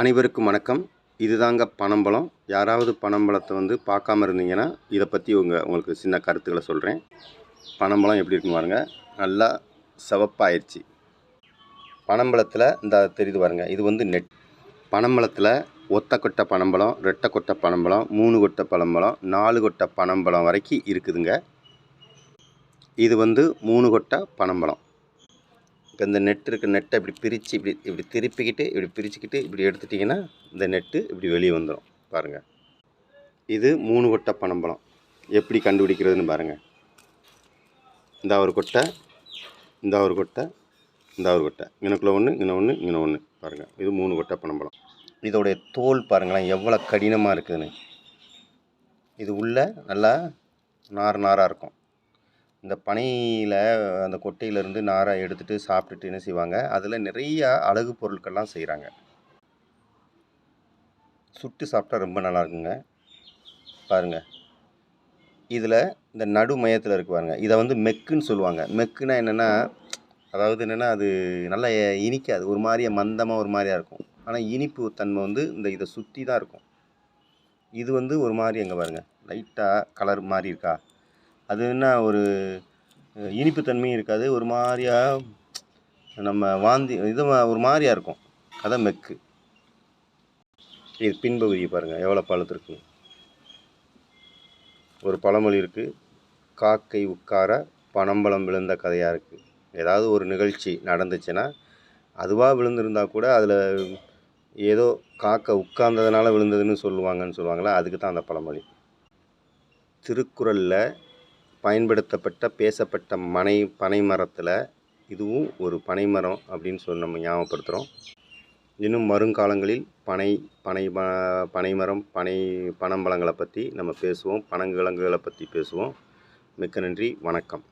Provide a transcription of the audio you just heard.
அனைவருக்கும் வணக்கம். இதுதாங்க பனம்பழம். யாராவது பனம்பழத்தை வந்து பார்க்காம இருந்தீங்கன்னா இதை பற்றி உங்கள் உங்களுக்கு சின்ன கருத்துக்களை சொல்கிறேன் பனம்பழம் எப்படி இருக்குன்னு பாருங்க. நல்லா சிவப்பாயிருச்சு. பனம்பழத்தில் இந்த தெரியுது பாருங்கள் இது வந்து நெட். பனம்பழத்தில் ஒத்த கொட்டை பனம்பழம் ரெட்டை கொட்டை பனம்பழம் மூணு கொட்டை பனம்பழம் நாலு கொட்டை பனம்பழம் வரைக்கும் இருக்குதுங்க. இது வந்து மூணு கொட்டை பனம்பழம். இப்போ இந்த நெட் இருக்க. நெட்டை இப்படி பிரித்து இப்படி இப்படி திருப்பிக்கிட்டு இப்படி பிரிச்சுக்கிட்டு இப்படி எடுத்துட்டிங்கன்னா இந்த நெட்டு இப்படி வெளியே வந்துடும் பாருங்கள் இது மூணு கொட்டை பனம்பழம். எப்படி கண்டுபிடிக்கிறதுன்னு பாருங்கள் இந்த ஒரு கொட்டை இந்த ஒரு கொட்டை இந்த ஒரு கொட்டை. இங்கனக்குள்ள ஒன்று இங்கே ஒன்று இங்கே ஒன்று பாருங்கள் இது மூணு கொட்டை பனம்பழம். இதோடைய தோல் பாருங்களேன் எவ்வளோ கடினமாக இருக்குதுன்னு. இது உள்ள நல்லா நார் நாராக இருக்கும். இந்த பனையில் அந்த கொட்டையிலேருந்து நாரை எடுத்துகிட்டு சாப்பிட்டுட்டு என்ன செய்வாங்க? அதில் நிறைய அழகு பொருட்கள்லாம் செய்கிறாங்க சுட்டு சாப்பிட்டா ரொம்ப நல்லா இருக்குங்க பாருங்கள் இதில் இந்த நடு மையத்தில் இருக்கு பாருங்க. இதை வந்து மெக்குன்னு சொல்லுவாங்க. மெக்குனா என்னென்னா அதாவது என்னென்னா அது நல்லா இனிக்காது. ஒரு மாதிரியா மந்தமாக ஒரு மாதிரியா இருக்கும். ஆனால் இனிப்பு தன்மை வந்து இந்த இதை சுற்றி தான் இருக்கும். இது வந்து ஒரு மாதிரி எங்கே பாருங்கள் லைட்டாக கலர் மாதிரி இருக்கா? அது என்ன ஒரு இனிப்புத்தன்மையும் இருக்காது. ஒரு மாதிரியாக நம்ம வாந்தி இது ஒரு மாதிரியா இருக்கும். அதான் மெக்கு. இது பின்பகுதியை பாருங்கள் எவ்வளோ பழுத்திருக்கு ஒரு பழமொழி இருக்குது காக்கை உட்கார பனம்பழம் விழுந்த கதையாக இருக்குது ஏதாவது ஒரு நிகழ்ச்சி நடந்துச்சுன்னா அதுவாக விழுந்திருந்தால் கூட அதில் ஏதோ காக்கை உட்கார்ந்ததுனால விழுந்ததுன்னு சொல்லுவாங்கன்னு சொல்லுவாங்களா? அதுக்கு தான் அந்த பழமொழி. திருக்குறளில் பயன்படுத்தப்பட்ட பேசப்பட்ட மனை பனை மரத்தில் இதுவும் ஒரு பனை மரம் அப்படின்னு சொல்லி நம்ம ஞாபகப்படுத்துகிறோம் இன்னும் வருங்காலங்களில் பனை பனை பனைமரம் பனை பனம்பழங்களை பற்றி நம்ம பேசுவோம். பனங்கிழங்குகளை பற்றி பேசுவோம். மிக்க நன்றி. வணக்கம்.